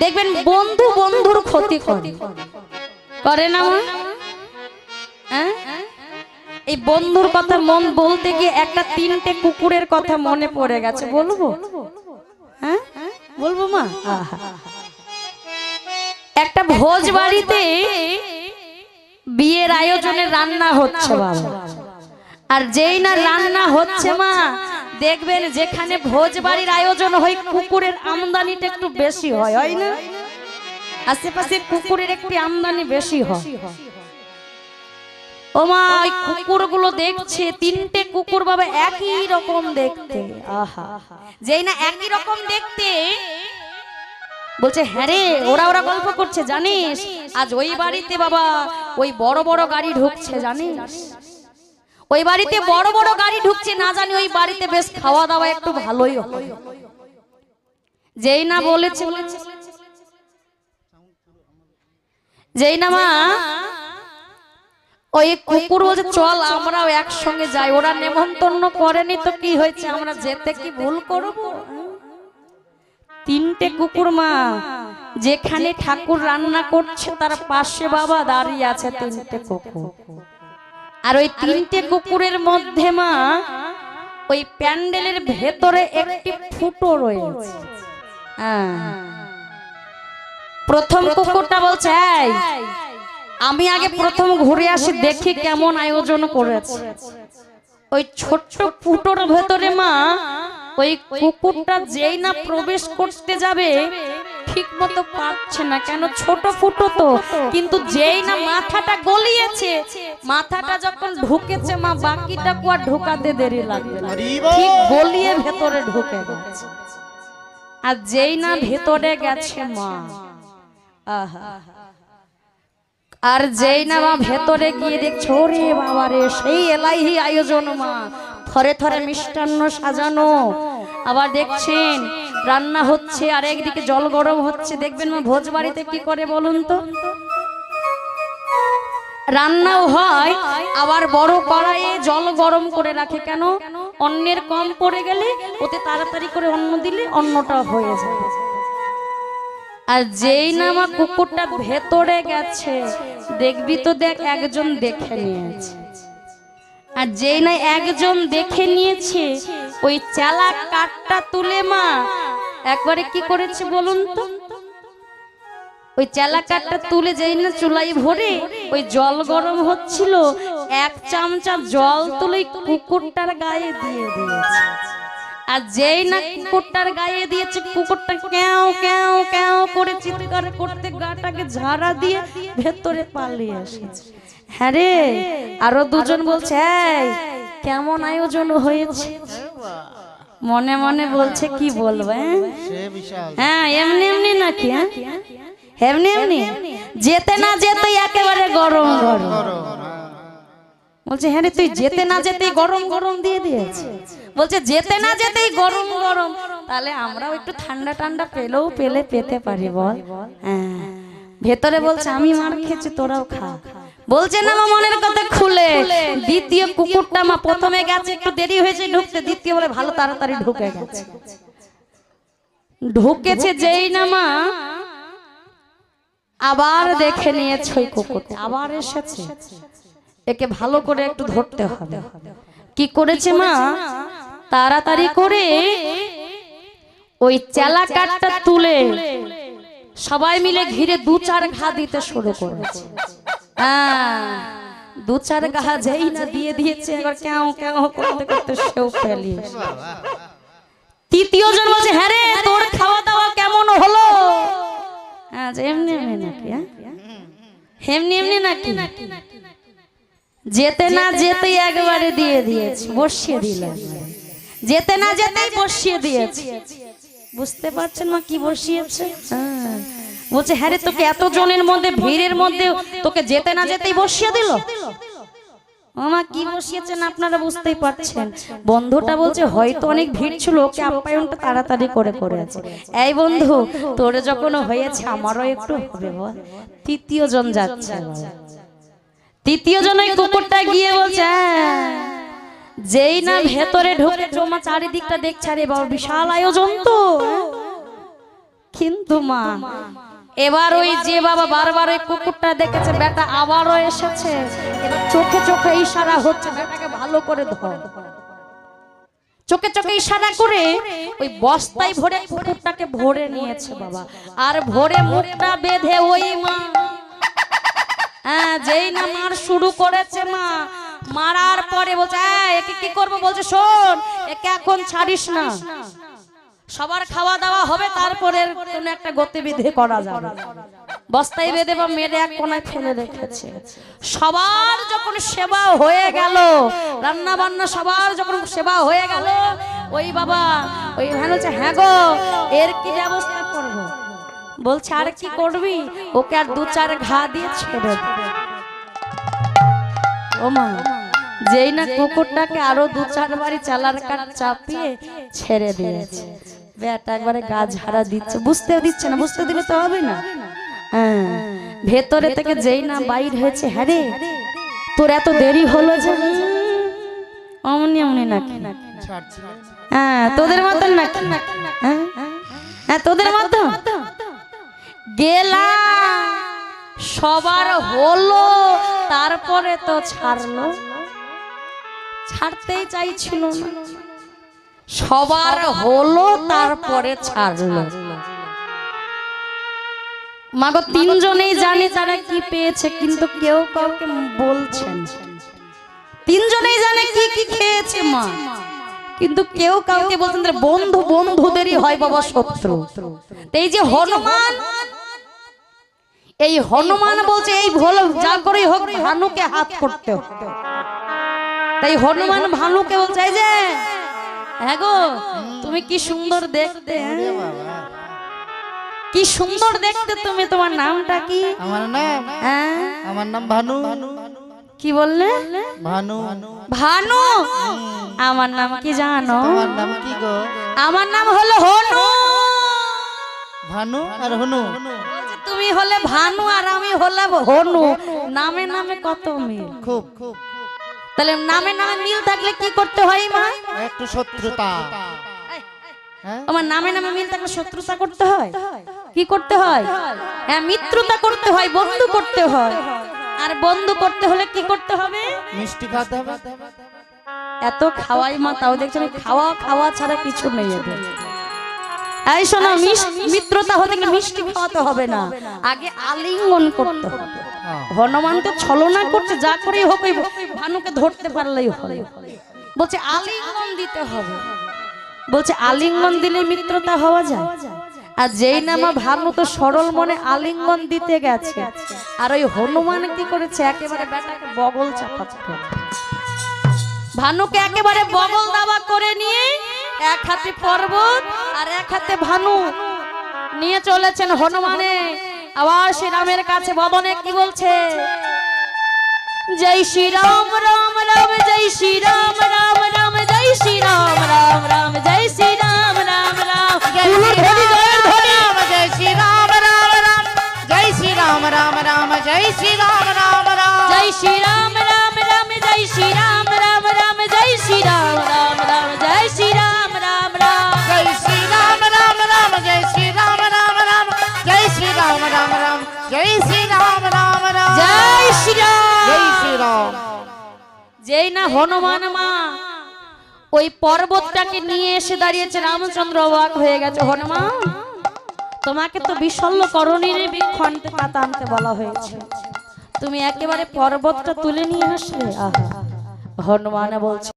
দেখবেন বন্ধু বন্ধুর ক্ষতি করে। না হ্যাঁ? এই বন্ধুর কথা মন বলতে গিয়ে একটা তিনটে কুকুরের কথা মনে পড়ে গেছে, বলব? হ্যাঁ? বলব মা? একটা ভোজ বাড়িতে বিয়ের আয়োজনে রান্না হচ্ছে বাবা। আর যেই না রান্না হচ্ছে মা দেখবেন যেখানে ভোজ বাড়ির আয়োজন হয়, কুকুরের আমদানিটা একটু বেশি হয় হয় না? আশেপাশে কুকুরের একটি আমদানি বেশি হয়। ও মা ওই কুকুরগুলো দেখছে, তিনটে কুকুর বাবা একই রকম দেখতে। আহা। যেই না একই রকম দেখতে, বলছে হ্যাঁ রে, ওরা ওরা গল্প করছে, জানিস? আজ ওই বাড়িতে বাবা ওই বড় বড় গাড়ি ঢুকছে, জানিস? ওই বাড়িতে বড় বড় গাড়ি ঢুকছে না জানি ওই বাড়িতে বেশ খাওয়া দাওয়া একটু ভালোই হয় যেই না বলেছে যেই না মা ওই কুকুর বলছে চল আমরাও একসঙ্গে যাই। ওরা নেমন্তন্ন করেনি তো কি হয়েছে? আমরা যেতে কি ভুল করব? তিনটে কুকুর মা যেখানে ঠাকুর রান্না করছে তার পাশে বাবা দাঁড়িয়ে আছে তিনটে কুকুর। আর ওই তিনটে কুকুরের মধ্যে মা ওই প্যান্ডেলের ভেতরে একটি ফুটো রয়েছে। হ্যাঁ। প্রথম কুকুরটা বলছে "এই, আমি আগে প্রথম ঘুরে আসি দেখি কেমন আয়োজন করেছে। ওই ছোট্ট ফুটোর ভেতরে মা ওই কুকুরটা যেই না প্রবেশ করতে যাবে ঠিক মতো পারছে না। কেন? ছোট ফুটো তো। কিন্তু যেই না মাথাটা গলিয়েছে মাথাটা যখন ঢুকেছে মা বাকিটা কুয়া ঢোকাতে দেরি লাগবে না। ঠিক গলিয়ে ভেতরে ঢুকে গেছে। আর যেই না ভেতরে গেছে মা আহা। আর যেই না মা ভেতরে গিয়ে দেখছ রে বাবা রে সেই এলাহি আয়োজন মা। থরে থরে মিষ্টান্ন সাজানো। আবার দেখছেন রান্না হচ্ছে, আর একদিকে জল গরম হচ্ছে। দেখবেন মা ভোজ বাড়িতে কি করে বলুন তো? রান্নাও হয়, আবার বড় কড়াইয়ে জল গরম করে রাখে কেন? অন্যের কম পড়ে গেলে ওতে তাড়াতাড়ি করে অন্ন দিলে অন্নটা হয়ে যায়। আর যেই না আমার কুকুরটা ভেতরে গেছে, দেখবি তো দেখ একজন দেখে নিয়েছে। আর যেই না একজন দেখে নিয়েছে, ওই চালা কাঠটা তুলে মা একবারে কি করেছে বলুন তো? ওই চেলা কাঠটা তুলে যেই না চুলাই ভরে ওই জল গরম হচ্ছিল, এক চামচা জল তুলে কুকুরটার গায়ে দিয়ে দিয়েছে। আর যেই না কুকুরটার গায়ে দিয়েছে, কুকুরটা ক্যাও ক্যাও ক্যাও করে চিৎকার করতে গাটাকে ঝাড়া দিয়ে ভেতরে পালিয়ে এসেছে। হ্যাঁ রে, আরও দুজন বলছে কেমন আয়োজন হয়েছে? মনে মনে বলছে কি বলব হ্যাঁ? হ্যাঁ? এমনি এমনি নাকি হ্যাঁ? এমনি এমনি যেতে না যেতে একেবারে গরম গরম। বলছে হ্যাঁ রে তুই যেতে না যেতেই গরম গরম দিয়ে দিয়েছে। বলছে যেতে না যেতেই গরম গরম। তাহলে আমরাও একটু ঠান্ডা ঠান্ডা পেলেও পেলে পেতে পারি বল। হ্যাঁ। ভেতরে বলছে আমি মার খেয়েছি তোরাও খা। বলছে না আমার মনের কথা খুলে। দ্বিতীয় কুকুরটা মা প্রথমে গেছে, একটু দেরি হয়েছে, ঢুকতে দ্বিতীয় বলে ভালো তাড়াতাড়ি ঢুকে গেছে। ঢুকেছে যেই না, মা, আবার দেখে নিয়েছে ওই কুকুরটা। আবার এসেছে। একে ভালো করে একটু ধরতে হবে। কি করেছে মা? তাড়াতাড়ি করে ওই চেলা কাঠটা তুলে সবাই মিলে ঘিরে দু চার ঘা দিতে শুরু করেছে। দু চার ঘা যেই না দিয়ে দিয়েছে, এবার কেউ কেউ করতে করতে সেও ফেলিয়ে তৃতীয় জন বলছে হ্যাঁ রে, তোর খাওয়া দাওয়া কেমন হলো? হ্যাঁ এমনি এমনি নাকি হ্যাঁ? এমনি এমনি নাকি? যেতে না যেতে একবারে দিয়ে দিয়েছি, বসিয়ে দিলাম যেতে না যেতেই বসিয়ে দিয়েছি। বুঝতে পারছেন মা কি বসিয়েছে? হ্যাঁ। বলছে হ্যাঁ রে তোকে এত জনের মধ্যে ভিড়ের মধ্যে তোকে যেতে না যেতেই বসিয়ে দিল? মামা কি বসিয়েছেন আপনারা বুঝতেই পারছেন। বন্ধুটা বলছে হয়তো অনেক ভিড় ছিল ওকে আপ্যায়নটা তাড়াতাড়ি করে করেছে এই বন্ধু তোর যখন হয়েছে আমারও একটু হবে বল। তৃতীয় জন যাচ্ছে তৃতীয় জন ওই কুকুরটা গিয়ে বলছে "হ্যাঁ, যেই না ভেতরে ঢুকে জমা চারিদিকটা দেখছে আরে বাবা বিশাল আয়োজন তো। কিন্তু মা এবার ওই যে বাবা বারবার ওই কুকুরটা দেখেছে বেটা আবারও এসেছে। চোখে চোখে ইশারা হচ্ছে বেটাকে ভালো করে ধর। চোখে চোখে ইশারা করে ওই বস্তায় ভরে কুকুরটাকে ভরে নিয়েছে বাবা। আর ভরে মুখটা বেঁধে ওই মা। হ্যাঁ যেই না মার শুরু করেছে মা মারার পরে বলছে "এই, একে কি করব? বলছে শোন একে এখন ছাড়িস না। সবার খাওয়া দাওয়া হবে তারপরে কোনো একটা গতিবিধি করা যাবে। বস্তায় বেঁধে বা মেরে এক কোনায় ফেলে রেখেছে। সবার যখন সেবা হয়ে গেল রান্না বান্না সবার যখন সেবা হয়ে গেল, ওই বাবা, ওই হ্যাঁ বলছে হ্যাঁ গো, এর কি ব্যবস্থা করব? বলছে, আর কি করবি? ওকে আর দু চার ঘা দিয়ে ছেড়ে। ও মা। যেই না কুকুরটাকে আরও দু চার বাড়ি চালার কাঠ চাপিয়ে ছেড়ে দিয়েছে। বেটা একবারে গা ঝাড়া দিচ্ছে। বুঝতেও দিচ্ছে। না বুঝতে দিলে তো হবে না। হ্যাঁ। ভেতরে থেকে যেই না বাইর হয়েছে হ্যাঁ রে। তোর এত দেরি হলো যে উম, অমনি অমনি নাকি? হ্যাঁ তোদের মতন নাকি? হ্যাঁ হ্যাঁ তোদের মতন? গেলাম সবার হলো তারপরে তো ছাড়লো। ছাড়তেই চাইছিল। না সবার হলো তারপরে ছাড়লো। মাগো তিনজনেই জানে তারা কি পেয়েছে কিন্তু কেউ কাউকে বলছে না। তিনজনেই জানে কি কি খেয়েছে মা। কিন্তু কেউ কাউকে বলছেন বন্ধু বন্ধুদেরই হয় বাবা শত্রু। এই যে হনুমান এই হনুমান বলছে এই ভোল যা করেই হোক ভানুকে হাত করতে হবে। তাই হনুমান বলছে এই যে। হ্যাঁ গো তুমি কি সুন্দর দেখতে হ্যাঁ? কি সুন্দর দেখতে তুমি তোমার নামটা কি? আমার নাম। হ্যাঁ? আমার নাম ভানু। কি বললে? ভানু। ভানু? আমার নাম কি জানো? তোমার নাম কি গো? আমার নাম হলো হনু। ভানু আর হনু। তুমি হলে ভানু আর আমি হলাম হনু। নামে নামে কত মিল। খুব খুব। তাহলে নামে নামে মিল থাকলে কি করতে হয় মা? একটু শত্রুতা। হ্যাঁ? আমার নামে নামে মিল থাকলে শত্রুতা করতে হয়? কি করতে হয়? হ্যাঁ মিত্রতা করতে হয় বন্ধু করতে হয়। আর বন্ধু করতে হলে কি করতে হবে? মিষ্টি খাতে হবে। এত খাওয়াই মা তাও দেখছেন খাওয়া খাওয়া ছাড়া কিছু নেই এদের। এই শোনো মিত্রতা হতে গেলে মিষ্টি খাওয়াতে হবে না। আগে আলিঙ্গন করতে হবে। হ্যাঁ। হনুমান তো ছলনা করছে, যা করে হোক ভানুকে ধরতে পারলেই হলো বলছে, আলিঙ্গন দিতে হবে। বলছে, আলিঙ্গন দিলে মিত্রতা হওয়া যায়। আর যেই নামা ভানু তো সরল মনে আলিঙ্গন দিতে গেছে। আর ওই হনুমান কি করেছে? একেবারে বেটাকে বগল চাপাচ্ছে। ভানুকে একেবারে বগল দাবা করে নিয়ে এক হাতে পর্বত আর এক হাতে ভানু নিয়ে চলেছেন হনুমানে। আবার শ্রীরামের কাছে ভবনে কি বলছে? জয় শ্রী রাম রাম রাম জয় শ্রীরাম রাম রাম রাম জয় শ্রীরাম রাম রাম রাম জয় শ্রীরাম রাম রাম রাম জয় শ্রী রাম রাম রাম জয় শ্রী রাম রাম রাম জয় শ্রী জয় শ্রী রাম রাম। রাম জয় শ্রীরাম। জয় শ্রী রাম যেই না হনুমান মা ওই পর্বতটাকে নিয়ে এসে দাঁড়িয়েছে রামচন্দ্র অবাক হয়ে গেছে হনুমান তোমাকে তো বিশল্য করণীর বৃক্ষ আনতে পাতা আনতে বলা হয়েছে। তুমি একেবারে পর্বতটা তুলে নিয়ে আসলে? আহা হনুমান বলছে